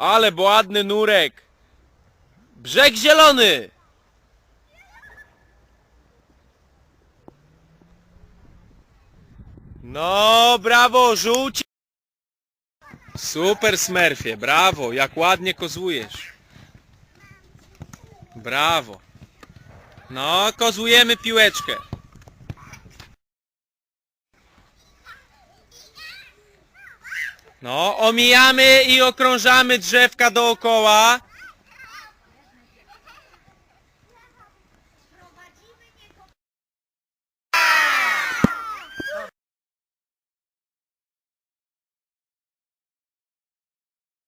Ale ładny nurek. Brzeg zielony. No, brawo, żółci. Super Smurfie, brawo, jak ładnie kozłujesz. Brawo. No, kozłujemy piłeczkę. No, omijamy i okrążamy drzewka dookoła.